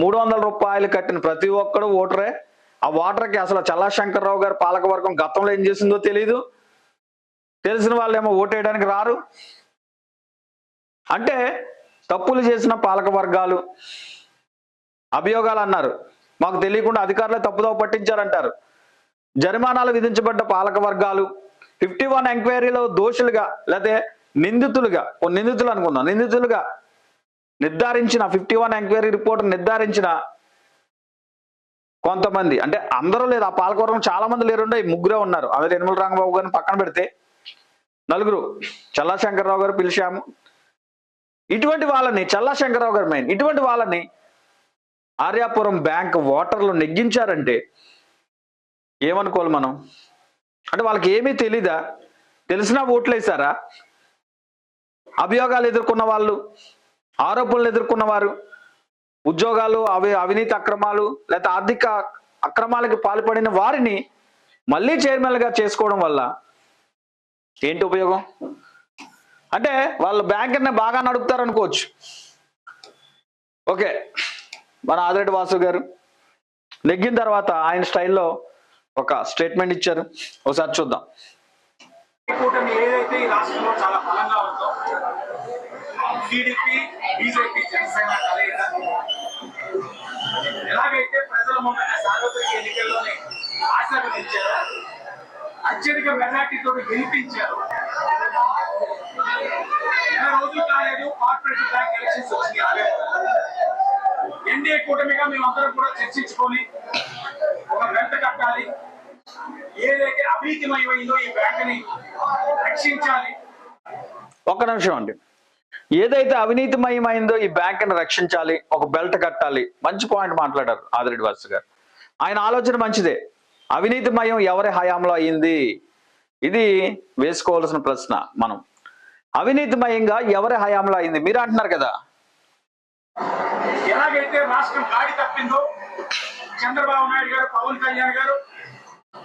మూడు వందల రూపాయలు కట్టిన ప్రతి ఒక్కడు ఓటరే. ఆ ఓటర్కి అసలు చల్లాశంకర్రావు గారి పాలకవర్గం గతంలో ఏం చేసిందో తెలియదు తెలిసిన వాళ్ళేమో ఓటేయడానికి రారు. అంటే తప్పులు చేసిన పాలక వర్గాలు అభియోగాలు అన్నారు. మాకు తెలియకుండా అధికారులే తప్పుదో పట్టించారంటారు. జరిమానాలు విధించబడ్డ పాలకవర్గాలు ఫిఫ్టీ వన్ ఎంక్వైరీలో దోషులుగా లేకపోతే నిందితులుగా నిందితులు అనుకుందాం నిందితులుగా నిర్ధారించిన ఫిఫ్టీ వన్ ఎంక్వైరీ రిపోర్ట్ నిర్ధారించిన కొంతమంది అంటే అందరూ లేదు ఆ పాలకవర్గం చాలా మంది లేరుండే ముగ్గురే ఉన్నారు. అదే యనమల రంగబాబు గారిని పక్కన పెడితే నలుగురు చల్లా శంకర్రావు గారు పిలిచాము ఇటువంటి వాళ్ళని చల్లా శంకర్రావు గారు మెయిన్ ఇటువంటి వాళ్ళని ఆర్యాపురం బ్యాంక్ ఓటర్లు నెగ్గించారంటే ఏమనుకోవాలి మనం? అంటే వాళ్ళకి ఏమీ తెలీదా? తెలిసినా ఓట్లు వేసారా అభియోగాలు ఎదుర్కొన్న వాళ్ళు ఆరోపణలు ఎదుర్కొన్న వారు ఉద్యోగాలు అవి అవినీతి అక్రమాలు లేకపోతే ఆర్థిక అక్రమాలకు పాల్పడిన వారిని మళ్ళీ చైర్మన్గా చేసుకోవడం వల్ల ఏంటి ఉపయోగం? అంటే వాళ్ళు బ్యాంకుని బాగా నడుపుతారు అనుకోవచ్చు. ఓకే. మన ఆదిరెడ్డి వాసు గారు నెగ్గిన తర్వాత ఆయన స్టైల్లో ఒక స్టేట్మెంట్ ఇచ్చారు. ఒకసారి చూద్దాం. కూటమి ఏదైతే ఈ రాష్ట్రంలో చాలా బలంగా ఉందో టీడీపీ బీజేపీ జనసేన కలయిక ఎలాగైతే ప్రజల మొన్న సార్వత్రిక ఎన్నికల్లోనే ఆశీర్వదించారు అత్యధిక మెజార్టీతో గెలిపించారు. నెల రోజులు కాలేదు కార్పొరేట్ బ్యాంక్ ఎలక్షన్స్ వచ్చింది ఆగే ఎన్డీఏ కూటమిగా మేమందరం కూడా చర్చించుకొని ఒక వెంట కట్టాలి. ఏదైతే అవినీతిమయమైందో ఈ బ్యాంకుని రక్షించాలి. ఒక్క నిమిషం అండి. ఏదైతే అవినీతిమయమైందో ఈ బ్యాంకుని రక్షించాలి ఒక బెల్ట్ కట్టాలి మంచి పాయింట్ మాట్లాడారు ఆదిరెడ్డి వాసు గారు. ఆయన ఆలోచన మంచిదే. అవినీతిమయం ఎవరి హయాంలో అయింది? ఇది వేసుకోవాల్సిన ప్రశ్న మనం. అవినీతిమయంగా ఎవరి హయాంలో అయింది? మీరు అంటున్నారు కదా. ఎలాగైతే రాష్ట్రం గాడి తప్పిందో చంద్రబాబు నాయుడు గారు పవన్ కళ్యాణ్ గారు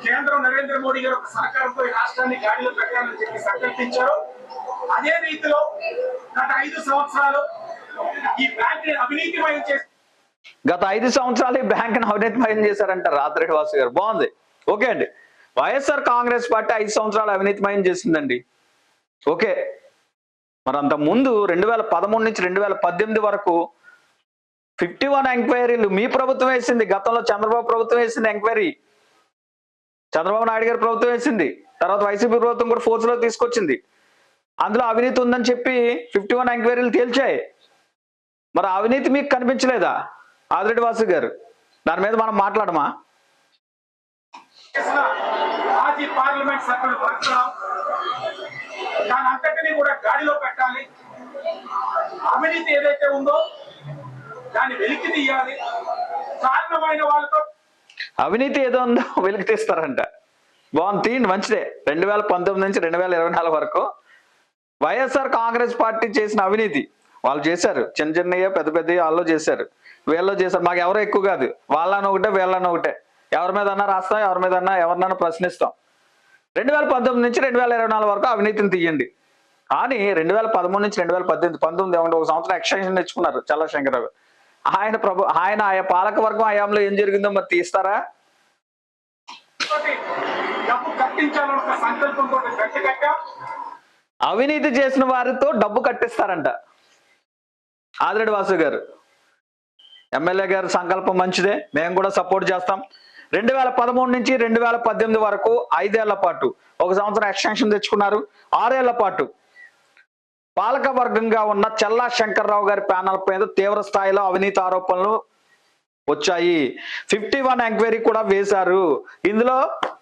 కేంద్రం నరేంద్ర మోడీ గారు ఒక సహకారంతో ఈ రాష్ట్రాన్ని గాడిలో పెట్టాలని చెప్పి సంకల్పించారు అదే రీతిలో గత ఐదు సంవత్సరాలు ఈ బ్యాంక్ అవినీతిమయం చేసి గత ఐదు సంవత్సరాలు ఈ బ్యాంకును అవినీతిమయం చేశారంట రాత్రి వాసు గారు. బాగుంది. ఓకే అండి. వైఎస్ఆర్ కాంగ్రెస్ పార్టీ ఐదు సంవత్సరాలు అవినీతిమయం చేసిందండి. ఓకే. మరి అంత ముందు రెండు వేల పదమూడు నుంచి రెండు వేల పద్దెనిమిది వరకు ఫిఫ్టీ వన్ ఎంక్వైరీలు మీ ప్రభుత్వం వేసింది గతంలో చంద్రబాబు ప్రభుత్వం వేసింది ఎంక్వైరీ. చంద్రబాబు నాయుడు గారి ప్రభుత్వం వేసింది. తర్వాత వైసీపీ ప్రభుత్వం కూడా ఫోర్స్లో తీసుకొచ్చింది. అందులో అవినీతి ఉందని చెప్పి ఫిఫ్టీ వన్ ఎంక్వైరీలు తేల్చాయి. మరి అవినీతి మీకు కనిపించలేదా? ఆదిరెడ్డి వాసు గారు దాని మీద మనం మాట్లాడమా? చేసిన మాజీ పార్లమెంట్ సభ్యులు పరశురాం దాని అంతటినీ కూడా గాడిలో పెట్టాలి. అవినీతి ఏదైతే ఉందో దాన్ని వెలికి తీయాలి. కారణమైన వాళ్ళతో అవినీతి ఏదో ఉందో వెలికి తీస్తారంట. బాగుంది తీయండి మంచిదే. రెండు వేల పంతొమ్మిది నుంచి రెండు వేల ఇరవై నాలుగు వరకు వైఎస్ఆర్ కాంగ్రెస్ పార్టీ చేసిన అవినీతి. వాళ్ళు చేశారు. చిన్న చిన్నయ్య పెద్ద పెద్ద వాళ్ళు చేశారు. వీళ్ళు చేశారు. మాకు ఎవరో ఎక్కువ కాదు. వాళ్ళని ఒకటే వీళ్ళని ఒకటే. ఎవరి మీద అన్నా రాస్తాం ఎవరి మీద అన్నా ఎవరినన్నా ప్రశ్నిస్తాం. రెండు వేల పంతొమ్మిది నుంచి రెండు వేల ఇరవై నాలుగు వరకు అవినీతిని తీయండి. కానీ రెండు వేల పదమూడు నుంచి రెండు వేల పద్దెనిమిది పంతొమ్మిది ఏమంటే ఒక సంవత్సరం ఎక్స్టెన్షన్ తెచ్చుకున్నారు చల్లశంకరరావు ఆయన ప్రభు ఆయన ఆయా పాలక వర్గం హయాంలో ఏం జరిగిందో మరి తీస్తారా? సంకల్పంతో అవినీతి చేసిన వారితో డబ్బు కట్టిస్తారంట. ఆదిరెడ్డి వాసు గారు ఎమ్మెల్యే గారి సంకల్పం మంచిదే మేము కూడా సపోర్ట్ చేస్తాం. రెండు వేల పదమూడు నుంచి రెండు వేల పద్దెనిమిది వరకు ఐదేళ్ళ పాటు ఒక సంవత్సరం ఎక్స్టెన్షన్ తెచ్చుకున్నారు ఆరేళ్ళ పాటు. పాలక వర్గంగా ఉన్న చల్లా శంకర్రావు గారి ప్యానల్ మీద తీవ్ర స్థాయిలో అవినీతి ఆరోపణలు వచ్చాయి. ఫిఫ్టీ వన్ ఎంక్వైరీ కూడా వేశారు. ఇందులో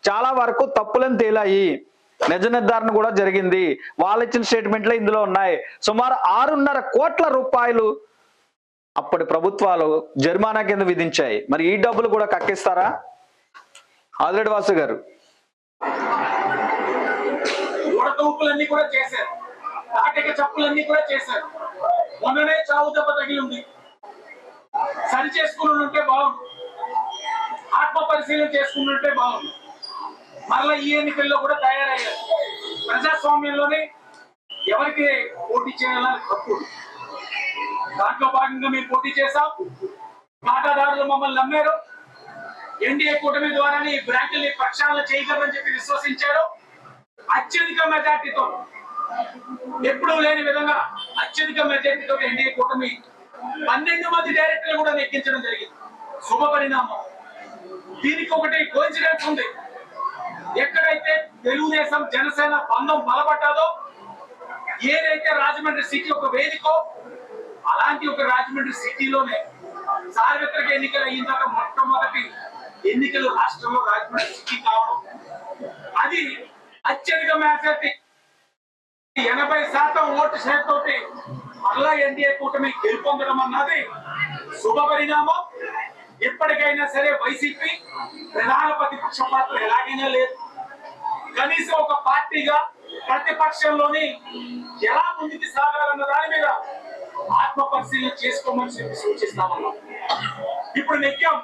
చాలా వరకు తప్పులను తేలాయి. నిజ నిర్ధారణ కూడా జరిగింది. వాళ్ళు ఇచ్చిన స్టేట్మెంట్లే ఇందులో ఉన్నాయి. సుమారు ఆరున్నర కోట్ల రూపాయలు అప్పటి ప్రభుత్వాలు జరిమానా కింద విధించాయి. మరి ఈ డబ్బులు కూడా కక్కిస్తారా? ఆదిరెడ్డి వాసు గారు. ఉడతూపులన్నీ కూడా చేశారు. తాటిక చప్పులన్నీ కూడా చేశారు. మొన్ననే చావు దెబ్బ తగిలి ఉంది సరి చేసుకుని ఉంటే బాగుండు. ఆత్మ పరిశీలన చేసుకుని ఉంటే బాగుండు. మరలా ఈ ఎన్నికల్లో కూడా తయారయ్యారు. ప్రజాస్వామ్యంలోనే ఎవరికి పోటీ చేయాలని హక్కు దాంట్లో భాగంగా మేము పోటీ చేశాం. వాటాదారులు మమ్మల్ని నమ్మారు. ఎన్డీఏ కూటమి ద్వారానే ఈ బ్రాంకుల్ని ప్రక్షాళన చేయగలరని చెప్పి విశ్వసించారు. అత్యధిక మెజార్టీతో ఎప్పుడూ లేని విధంగా అత్యధిక మెజార్టీతో ఎన్డీఏ కూటమి పన్నెండు మంది డైరెక్టర్లు కూడా నెక్కించడం జరిగింది. శుభ పరిణామం దీనికి ఒకటి కోయిన్సిడెన్స్ ఉంది. ఎక్కడైతే తెలుగుదేశం జనసేన బంధం బలపడ్డాదో ఏదైతే రాజమండ్రి సిటీ ఒక వేదికో అలాంటి ఒక రాజమండ్రి సిటీలోనే సార్వత్రిక ఎన్నికలు అయిన తర్వాత మొట్టమొదటి ఎన్నికలు రాష్ట్రంలో రాజమండ్రి సిటీ కావడం. అది అత్యధిక మెజార్టీ ఎనభై శాతం ఓటు శాతంతోటి మరలా ఎన్డీఏ కూటమి గెలుపొందడం అన్నది శుభ పరిణామం. ఎప్పటికైనా సరే వైసీపీ ప్రధాన ప్రతిపక్ష పాత్ర ఎలాగైనా లేదు. కనీసం ఒక పార్టీగా ప్రతిపక్షంలోని ఎలా ముందుకు సాగాలన్న దాని మీద ఆత్మ పరిశీలన చేసుకోమని చెప్పి సూచిస్తామన్నా ఇప్పుడు నిత్యం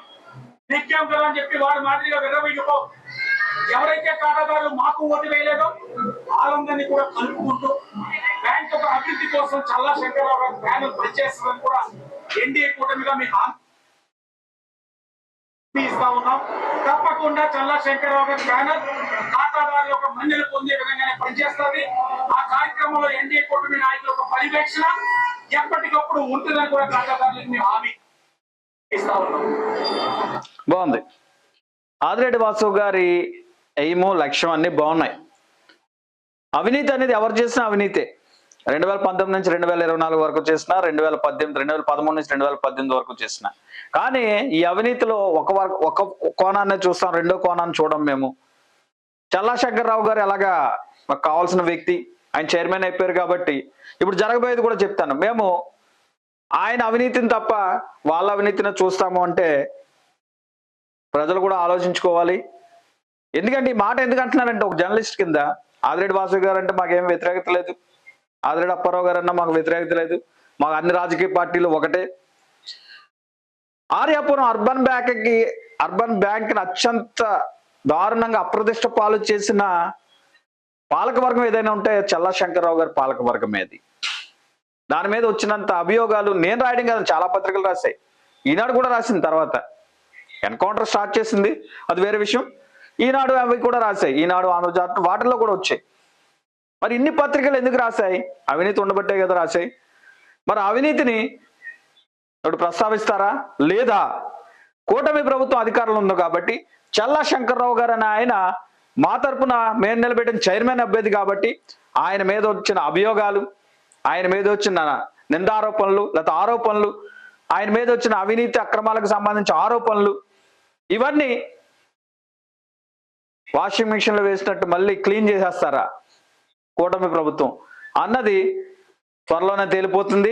నిత్యం కదా అని చెప్పి వాడు మాదిరిగా విర్రవీగిపో ఎవరైతే ఖాతాదారులు మాకు ఓటు వేయలేదో వాళ్ళందరినీ కూడా కలుపుకుంటూ బ్యాంక్ ఒక అభివృద్ధి కోసం చల్లా శంకరరావు గారు ప్యానల్ పనిచేస్తుందని కూడా ఎన్డీఏ కూటమిగా మీ హామీ ఇస్తా ఉన్నాం తప్పకుండా చల్లా శంకరరావు గారి బ్యానర్ ఖాతాదారు యొక్క మన్నెలు పొందే విధంగానే పనిచేస్తుంది. ఆ కార్యక్రమంలో ఎన్డీఏ కూటమి నాయకుల యొక్క పర్యవేక్షణ ఎప్పటికప్పుడు ఉంటుందని కూడా ఖాతాదారులకు మేము హామీ ఇస్తా ఉన్నాం. బాగుంది. ఆదిరెడ్డి వాసు గారి ఎయిము లక్ష్యం అన్ని బాగున్నాయి. అవినీతి అనేది ఎవరు చేసినా అవినీతే. రెండు వేల పంతొమ్మిది నుంచి రెండు వేల ఇరవై నాలుగు వరకు చేసిన రెండు వేల పద్దెనిమిది రెండు వేల పదమూడు నుంచి రెండు వేల పద్దెనిమిది వరకు చేసిన. కానీ ఈ అవినీతిలో ఒక ఒక కోణాన్ని చూస్తాం రెండో కోణాన్ని చూడం మేము. చల్లా శంకర్రావు గారు ఎలాగా మాకు కావాల్సిన వ్యక్తి ఆయన చైర్మన్ అయిపోయారు కాబట్టి ఇప్పుడు జరగబోయేది కూడా చెప్తాను. మేము ఆయన అవినీతిని తప్ప వాళ్ళ అవినీతిని చూస్తాము అంటే ప్రజలు కూడా ఆలోచించుకోవాలి. ఎందుకంటే ఈ మాట ఎందుకు అంటున్నారంటే ఒక జర్నలిస్ట్ కింద ఆదిరెడ్డి వాసు గారు అంటే మాకేం వ్యతిరేకత లేదు. ఆదిరెడ్డి అప్పారావు గారు మాకు వ్యతిరేకత లేదు. మాకు అన్ని రాజకీయ పార్టీలు ఒకటే. ఆర్యాపురం అర్బన్ బ్యాంక్కి అర్బన్ బ్యాంక్ని అత్యంత దారుణంగా అప్రదిష్ట పాలు చేసిన పాలకవర్గం ఏదైనా ఉంటే చల్లా శంకర్రావు గారి పాలకవర్గం ఏది? దాని మీద వచ్చినంత అభియోగాలు నేను రాయడం కదా చాలా పత్రికలు రాశాయి. ఈనాడు కూడా రాసింది తర్వాత. ఎన్కౌంటర్ స్టార్ట్ చేసింది అది వేరే విషయం. ఈనాడు అవి కూడా రాశాయి. ఈనాడు ఆంధ్రజాత వాటిల్లో కూడా వచ్చాయి. మరి ఇన్ని పత్రికలు ఎందుకు రాశాయి? అవినీతి ఉండబట్టే కదా రాశాయి. మరి అవినీతిని ఇప్పుడు ప్రస్తావిస్తారా? లేదా కూటమి ప్రభుత్వం అధికారంలో ఉంది కాబట్టి చల్లా శంకర్రావు గారు అనే ఆయన మా తరపున మేము నిలబెట్టిన చైర్మన్ అభ్యర్థి కాబట్టి ఆయన మీద వచ్చిన అభియోగాలు ఆయన మీద వచ్చిన నిందారోపణలు లేకపోతే ఆరోపణలు ఆయన మీద వచ్చిన అవినీతి అక్రమాలకు సంబంధించిన ఆరోపణలు ఇవన్నీ వాషింగ్ మిషన్లో వేసినట్టు మళ్ళీ క్లీన్ చేసేస్తారా? కూటమి ప్రభుత్వం అన్నది త్వరలోనే తేలిపోతుంది.